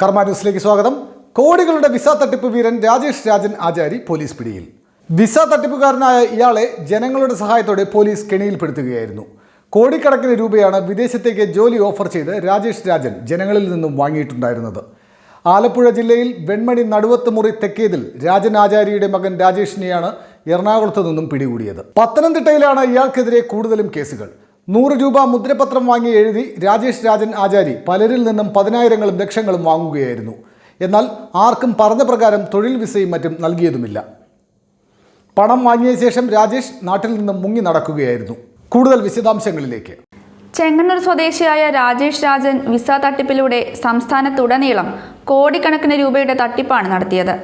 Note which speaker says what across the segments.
Speaker 1: കർമ്മ ന്യൂസിലേക്ക് സ്വാഗതം. കോടികളുടെ വിസ തട്ടിപ്പ് വീരൻ രാജേഷ് രാജൻ ആചാരി പോലീസ് പിടിയിൽ. വിസ തട്ടിപ്പുകാരനായ ഇയാളെ ജനങ്ങളുടെ സഹായത്തോടെ പോലീസ് കെണിയിൽപ്പെടുത്തുകയായിരുന്നു. കോടിക്കണക്കിന് രൂപയാണ് വിദേശത്തേക്ക് ജോലി ഓഫർ ചെയ്ത് രാജേഷ് രാജൻ ജനങ്ങളിൽ നിന്നും വാങ്ങിയിട്ടുണ്ടായിരുന്നത്. ആലപ്പുഴ ജില്ലയിൽ വെൺമണി നടുവത്ത് മുറി തെക്കേതിൽ രാജൻ ആചാരിയുടെ മകൻ രാജേഷിനെയാണ് എറണാകുളത്തു നിന്നും പിടികൂടിയത്. പത്തനംതിട്ടയിലാണ് ഇയാൾക്കെതിരെ കൂടുതലും കേസുകൾ. നൂറ് രൂപ മുദ്രപത്രം വാങ്ങി എഴുതി രാജേഷ് രാജൻ ആചാരി പലരിൽ നിന്നും പതിനായിരങ്ങളും ലക്ഷങ്ങളും വാങ്ങുകയായിരുന്നു. എന്നാൽ ആർക്കും പറഞ്ഞ പ്രകാരം തൊഴിൽ വിസയും മറ്റും നൽകിയതുമില്ല. പണം വാങ്ങിയ ശേഷം രാജേഷ് നാട്ടിൽ നിന്നും മുങ്ങി നടക്കുകയായിരുന്നു. കൂടുതൽ വിശദാംശങ്ങളിലേക്ക്.
Speaker 2: ചെങ്ങന്നൂർ സ്വദേശിയായ രാജേഷ് രാജൻ വിസ തട്ടിപ്പിലൂടെ സംസ്ഥാനത്തുടനീളം കോടിക്കണക്കിന് രൂപയുടെ തട്ടിപ്പാണ് നടത്തിയത്.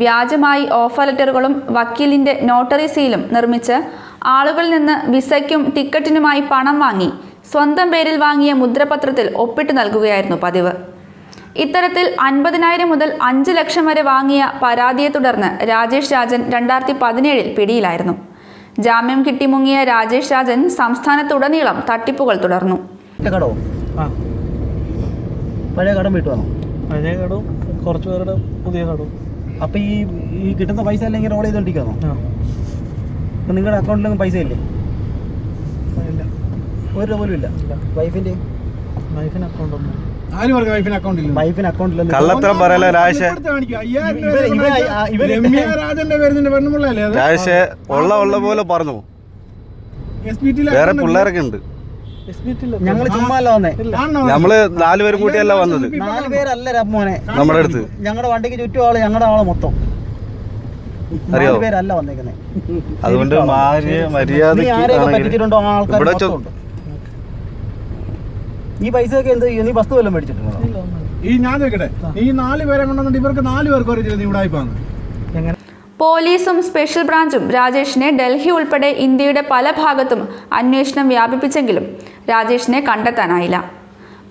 Speaker 2: വ്യാജമായി ഓഫർ ലെറ്ററുകളും വക്കീലിന്റെ നോട്ടറി സീലും നിർമ്മിച്ച് ആളുകളിൽ നിന്ന് വിസയ്ക്കും ടിക്കറ്റിനുമായി പണം വാങ്ങി സ്വന്തം പേരിൽ വാങ്ങിയ മുദ്രപത്രത്തിൽ ഒപ്പിട്ട് നൽകുകയായിരുന്നു പതിവ്. ഇത്തരത്തിൽ അൻപതിനായിരം മുതൽ അഞ്ച് ലക്ഷം വരെ വാങ്ങിയ പരാതിയെ തുടർന്ന് രാജേഷ് രാജൻ രണ്ടായിരത്തി പതിനേഴിൽ പിടിയിലായിരുന്നു. ജാമ്യം കിട്ടി മുങ്ങിയ രാജേഷ് രാജൻ സംസ്ഥാനത്തുടനീളം തട്ടിപ്പുകൾ തുടർന്നു.
Speaker 3: പഴയ കടം? വീട്ടു വന്നോ?
Speaker 4: പഴയ കടവും കുറച്ച് പേരുടെ പുതിയ കടവും.
Speaker 3: അപ്പൊ ഈ ഈ കിട്ടുന്ന പൈസ എല്ലാം ഇങ്ങനെ റോൾ അപ്പൊ നിങ്ങളുടെ അക്കൗണ്ടിലൊന്നും പൈസ ഇല്ലേ?
Speaker 4: ഇല്ല.
Speaker 3: ഒരു രൂപ പോലും ഇല്ല. വൈഫിന്റെ
Speaker 4: വൈഫിന് അക്കൗണ്ട് ഒന്നും
Speaker 5: ആര് പറഞ്ഞു വൈഫിന് അക്കൗണ്ട് ഇല്ല
Speaker 3: വൈഫിന്
Speaker 6: കള്ളത്തരം പറയല
Speaker 5: രാജന്റെ പേര്
Speaker 6: ഉള്ള ഉള്ള പോലെ പറഞ്ഞു. വേറെ പിള്ളേരൊക്കെ ഉണ്ട്
Speaker 3: ഞങ്ങൾ ചുമ്മാ അല്ല വന്നേ.
Speaker 6: നമ്മൾ നാലുപേരും കൂട്ടിയല്ല വന്നത്?
Speaker 3: നാല് പേരല്ല രമ്മോനെ
Speaker 6: നമ്മുടെ അടുത്ത്.
Speaker 3: ഞങ്ങളുടെ വണ്ടിക്ക് ചുറ്റും ആൾ ഞങ്ങളുടെ ആൾ മൊത്തം.
Speaker 6: അറിയോ?
Speaker 3: നാല് പേരല്ല വന്നേക്കുന്നേ.
Speaker 6: അതുകൊണ്ട് മര്യാദ
Speaker 3: നീ ആൾക്കാർ ഉണ്ട്. ഈ പൈസയൊക്കെ എന്ത് ചെയ്യും? നീ വസ്തു വല്ലതും മേടിച്ചിട്ടുണ്ടോ?
Speaker 5: ഈ ഞാൻ ചോദിക്കട്ടെ ഈ നാല് പേരെ കൊണ്ടുവന്നിട്ട് ഇവർക്ക് നാല് പേർക്ക് അറിയില്ല നീ ഇവിടെ ആയിപ്പാന്ന്?
Speaker 2: പോലീസും സ്പെഷ്യൽ ബ്രാഞ്ചും രാജേഷിനെ ഡൽഹി ഉൾപ്പെടെ ഇന്ത്യയുടെ പല ഭാഗത്തും അന്വേഷണം വ്യാപിപ്പിച്ചെങ്കിലും രാജേഷിനെ കണ്ടെത്താനായില്ല.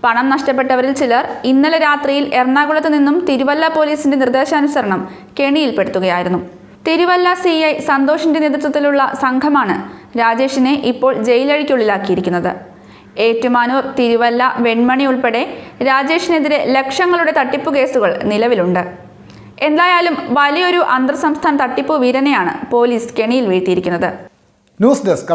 Speaker 2: പണം നഷ്ടപ്പെട്ടവരിൽ ചിലർ ഇന്നലെ രാത്രിയിൽ എറണാകുളത്ത് നിന്നും തിരുവല്ല പോലീസിന്റെ നിർദ്ദേശാനുസരണം കെണിയിൽപ്പെടുത്തുകയായിരുന്നു. തിരുവല്ല സി ഐ സന്തോഷിന്റെ നേതൃത്വത്തിലുള്ള സംഘമാണ് രാജേഷിനെ ഇപ്പോൾ ജയിലഴിക്കുള്ളിലാക്കിയിരിക്കുന്നത്. ഏറ്റുമാനൂർ തിരുവല്ല വെൺമണി ഉൾപ്പെടെ രാജേഷിനെതിരെ ലക്ഷങ്ങളുടെ തട്ടിപ്പ് കേസുകൾ നിലവിലുണ്ട്. എന്തായാലും വലിയൊരു അന്തർ സംസ്ഥാന തട്ടിപ്പ് വീരനെയാണ് പോലീസ് കെണിയിൽ വീഴ്ത്തിയിരിക്കുന്നത്.
Speaker 1: News desk